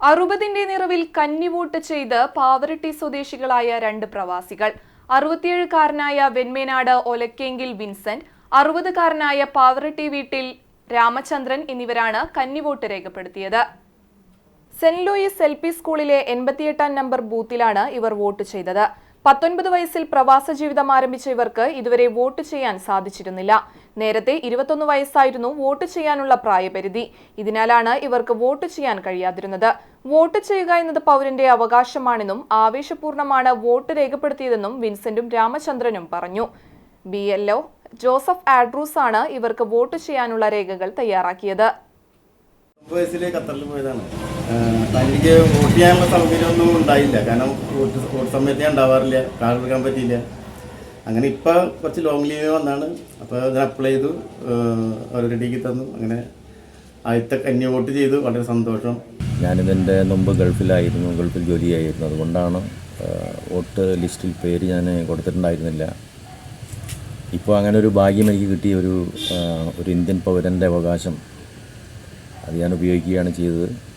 അറുപതിന്റെ നിറവിൽ കന്നിവോട്ട് ചെയ്ത് പാവറട്ടി സ്വദേശികളായ രണ്ട് പ്രവാസികൾ. അറുപത്തിയേഴുകാരനായ വെന്മേനാട് ഒലക്കേങ്കിൽ വിൻസെന്റ് അറുപതുകാരനായ പാവറട്ടി വീട്ടിൽ രാമചന്ദ്രൻ എന്നിവരാണ് കന്നിവോട്ട് രേഖപ്പെടുത്തിയത്. സെന്റ് ലൂയിസ് എൽ പി സ്കൂളിലെ എൺപത്തിയെട്ടാം നമ്പർ ബൂത്തിലാണ് ഇവർ വോട്ട് ചെയ്തത്. പത്തൊൻപത് വയസ്സിൽ പ്രവാസ ജീവിതം ആരംഭിച്ച ഇവർക്ക് ഇതുവരെ വോട്ട് ചെയ്യാൻ സാധിച്ചിരുന്നില്ല. നേരത്തെ ഇരുപത്തൊന്ന് വയസ്സായിരുന്നു വോട്ട് ചെയ്യാനുള്ള പ്രായപരിധി. ഇതിനാലാണ് ഇവർക്ക് വോട്ട് ചെയ്യാൻ കഴിയാതിരുന്നത്. വോട്ട് ചെയ്യുക എന്നത് പൗരന്റെ അവകാശമാണെന്നും ആവേശപൂർണമാണ് വോട്ട് രേഖപ്പെടുത്തിയതെന്നും വിൻസെന്റും രാമചന്ദ്രനും പറഞ്ഞു. ബി എൽ ജോസഫ് ആഡ്രൂസ് ആണ് ഇവർക്ക് വോട്ട് ചെയ്യാനുള്ള രേഖകൾ തയ്യാറാക്കിയത്. വയസ്സിൽ ഖത്തറിൽ പോയതാണ്. തനിക്ക് വോട്ട് ചെയ്യാനുള്ള സൗകര്യമൊന്നും ഉണ്ടായില്ല. കാരണം വോട്ട് വോട്ട് സമയത്ത് ഉണ്ടാവാറില്ല. കാർഡ് എടുക്കാൻ പറ്റിയില്ല. അങ്ങനെ ഇപ്പോൾ കുറച്ച് ലോങ് ലീവ് വന്നാണ്. അപ്പോൾ അതിന് അപ്ലൈ ചെയ്തു. അവർ റെഡിയാക്കി തന്നു. അങ്ങനെ ആദ്യത്തെ കന്യ വോട്ട് ചെയ്തു. വളരെ സന്തോഷം. ഞാനിതിന്റെ മുമ്പ് ഗൾഫിലായിരുന്നു. ഗൾഫിൽ ജോലി ആയിരുന്നു അതുകൊണ്ടാണ് വോട്ട് ലിസ്റ്റിൽ പേര് ഞാൻ കൊടുത്തിട്ടുണ്ടായിരുന്നില്ല. ഇപ്പോൾ അങ്ങനെ ഒരു ഭാഗ്യം എനിക്ക് കിട്ടിയ ഒരു ഒരു ഇന്ത്യൻ പൗരന്റെ അവകാശം. അത് ഞാൻ ഉപയോഗിക്കുകയാണ് ചെയ്തത്.